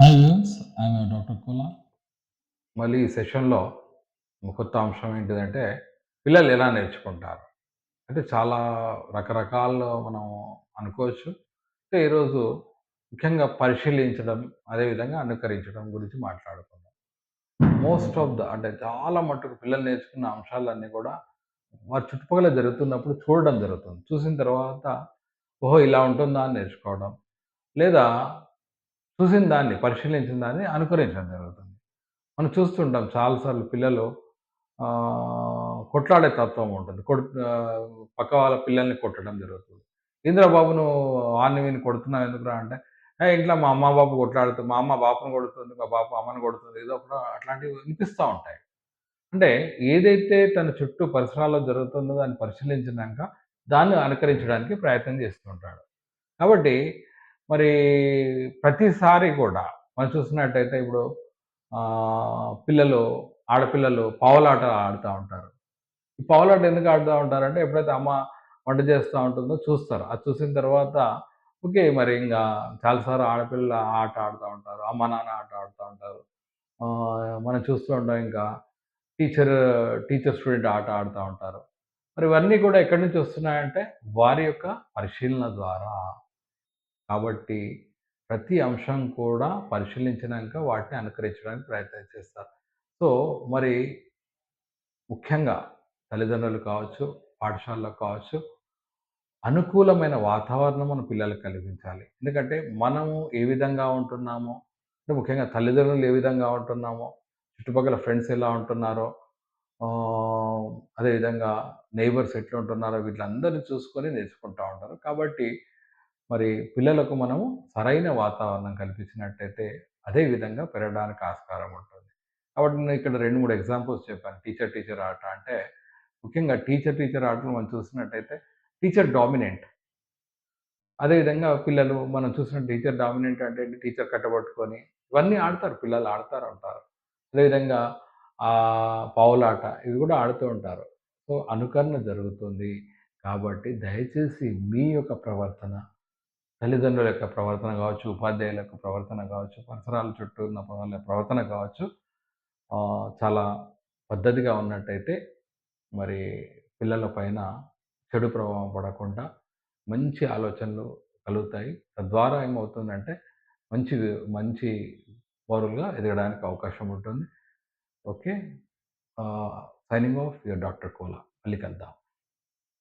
Hi I'm doctor Kola మళ్ళీ ఈ సెషన్‌లో కొత్త అంశం ఏంటిదంటే, పిల్లలు ఎలా నేర్చుకుంటారు? అంటే చాలా రకరకాల్లో మనం అనుకోవచ్చు. అంటే ఈరోజు ముఖ్యంగా పరిశీలించడం, అదేవిధంగా అనుకరించడం గురించి మాట్లాడుకుందాం. మోస్ట్ ఆఫ్ ద అంటే చాలా మట్టుకు పిల్లలు నేర్చుకున్న అంశాలన్నీ కూడా వారి చుట్టుపక్కల జరుగుతున్నప్పుడు చూడడం జరుగుతుంది. చూసిన తర్వాత ఓహో! ఇలా ఉంటుందా అని నేర్చుకోవడం. లేదా చూసిన దాన్ని, పరిశీలించిన దాన్ని అనుకరించడం జరుగుతుంది. మనం చూస్తుంటాం చాలాసార్లు పిల్లలు కొట్లాడే తత్వం ఉంటుంది. కొట్ పక్క వాళ్ళ పిల్లల్ని కొట్టడం జరుగుతుంది. ఇంద్రబాబును బాబు నువ్వు వాడిని వీడిని కొడుతున్నావు ఎందుకురా" అంటే, ఇంట్లో మా అమ్మ, బాబు కొట్లాడుతూ మా అమ్మ బాపను కొడుతుంది, మా బాప అమ్మని కొడుతుంది." ఏదో ఒకటి అట్లాంటివి వినిపిస్తూ ఉంటాయి. అంటే ఏదైతే తన చుట్టూ పరిసరాల్లో జరుగుతుందో దాన్ని పరిశీలించినాక దాన్ని అనుకరించడానికి ప్రయత్నం చేస్తుంటాడు కాబట్టి మరి ప్రతిసారి కూడా మనం చూసినట్టయితే ఇప్పుడు పిల్లలు ఆడపిల్లలు పావులాట ఆడుతూ ఉంటారు. ఈ పావులాట ఎందుకు ఆడుతూ ఉంటారంటే ఎప్పుడైతే అమ్మ వంట చేస్తూ ఉంటుందో చూస్తారు. అది చూసిన తర్వాత ఓకే. మరి ఇంకా చాలాసార్లు ఆడపిల్ల ఆట ఆడుతూ ఉంటారు. అమ్మ, నాన్న ఆట ఆడుతూ ఉంటారు. మనం చూస్తూ ఉంటాం ఇంకా టీచర్, టీచర్ స్టూడెంట్ ఆట ఆడుతూ ఉంటారు. మరి ఇవన్నీ కూడా ఎక్కడి నుంచి వస్తున్నాయంటే వారి యొక్క పరిశీలన ద్వారా. కాబట్టి ప్రతి అంశం కూడా పరిశీలించినాక వాటిని అనుకరించడానికి ప్రయత్నం చేస్తారు. సో, మరి ముఖ్యంగా తల్లిదండ్రులు కావచ్చు, పాఠశాలలో కావచ్చు, అనుకూలమైన వాతావరణం మన పిల్లలకు కలిగించాలి. ఎందుకంటే మనము ఏ విధంగా ఉంటున్నామో, అంటే ముఖ్యంగా తల్లిదండ్రులు ఏ విధంగా ఉంటున్నామో, చుట్టుపక్కల ఫ్రెండ్స్ ఎలా ఉంటున్నారో, అదేవిధంగా నైబర్స్ ఎట్లుంటున్నారో వీళ్ళందరినీ చూసుకొని నేర్చుకుంటా ఉంటారు. కాబట్టి మరి పిల్లలకు మనము సరైన వాతావరణం కల్పించినట్టయితే అదే విధంగా పెరగడానికి ఆస్కారం ఉంటుంది. కాబట్టి నేను ఇక్కడ 2, 3 ఎగ్జాంపుల్స్ చెప్పాను. టీచర్, టీచర్ ఆట అంటే ముఖ్యంగా టీచర్, టీచర్ ఆటలు మనం చూసినట్టయితే టీచర్ డామినెంట్. అదేవిధంగా పిల్లలు మనం చూసిన టీచర్ డామినెంట్ అంటే ఏంటి? టీచర్ కట్టబట్టుకొని ఇవన్నీ ఆడతారు. పిల్లలు ఆడతారు ఉంటారు. అదేవిధంగా ఆ పావులాట ఇవి కూడా ఆడుతూ ఉంటారు. సో, అనుకరణ జరుగుతుంది. కాబట్టి దయచేసి మీ యొక్క ప్రవర్తన తల్లిదండ్రుల యొక్క ప్రవర్తన కావచ్చు, ఉపాధ్యాయుల యొక్క ప్రవర్తన కావచ్చు, పరిసరాల చుట్టూ ఉన్న వాళ్ళ ప్రవర్తన కావచ్చు, చాలా పద్ధతిగా ఉన్నట్టయితే మరి పిల్లల పైన చెడు ప్రభావం పడకుండా మంచి ఆలోచనలు కలుగుతాయి. తద్వారా ఏమవుతుందంటే మంచి మంచి పౌరులుగా ఎదగడానికి అవకాశం ఉంటుంది. Okay. Signing off your doctor Kola. మళ్ళీ కలుద్దాం.